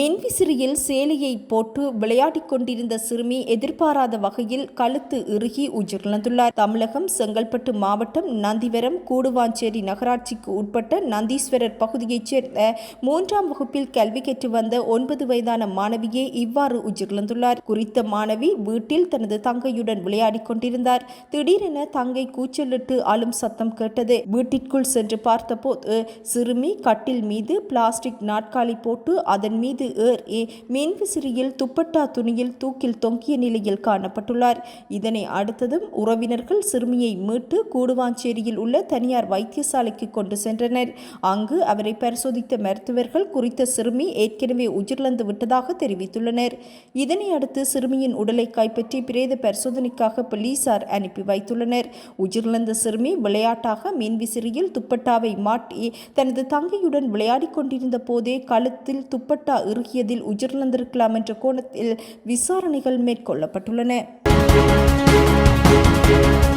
மின்விசிறியில் சேலையை போட்டு விளையாடிக் கொண்டிருந்த சிறுமி எதிர்பாராத வகையில் கழுத்து இறுகி உயிரிழந்துள்ளார். தமிழகம் செங்கல்பட்டு மாவட்டம் நந்திவரம் கூடுவாஞ்சேரி நகராட்சிக்கு உட்பட்ட நந்தீஸ்வரர் பகுதியைச் சேர்ந்த மூன்றாம் வகுப்பில் கல்வி கற்று வந்த ஒன்பது வயதான மாணவியே இவ்வாறு உயிரிழந்துள்ளார். குறித்த மாணவி வீட்டில் தனது தங்கையுடன் விளையாடிக் கொண்டிருந்தார். திடீரென தங்கை கூச்சலிட்டு அழும் சத்தம் கேட்டது. வீட்டிற்குள் சென்று பார்த்தபோது சிறுமி கட்டில் மீது பிளாஸ்டிக் நாட்காலி போட்டு அதன் மீது ஏறி மின்விசிறியில் துப்பட்டா துணியில் தூக்கில் தொங்கிய நிலையில் காணப்பட்டுள்ளார். இதனை அடுத்ததும் உறவினர்கள் சிறுமியை மீட்டு கூடுவாஞ்சேரியில் உள்ள தனியார் வைத்தியசாலைக்கு கொண்டு சென்றனர். அங்கு அவரை பரிசோதித்த மருத்துவர்கள் குறித்த சிறுமி ஏற்கனவே உயிரிழந்து விட்டதாக தெரிவித்துள்ளனர். இதனை அடுத்து சிறுமியின் உடலை கைப்பற்றி பிரேத பரிசோதனைக்காக போலீசார் அனுப்பி வைத்துள்ளனர். உயிரிழந்த சிறுமி விளையாட்டாக மின்விசிறியில் துப்பட்டாவை மாட்டி தனது தங்கையுடன் விளையாடிக் கொண்டிருந்த போதே கழுத்தில் துப்பட்டா இறுகியதில் உயிரிழந்திருக்கலாம் என்ற கோணத்தில் விசாரணைகள் மேற்கொள்ளப்பட்டுள்ளன.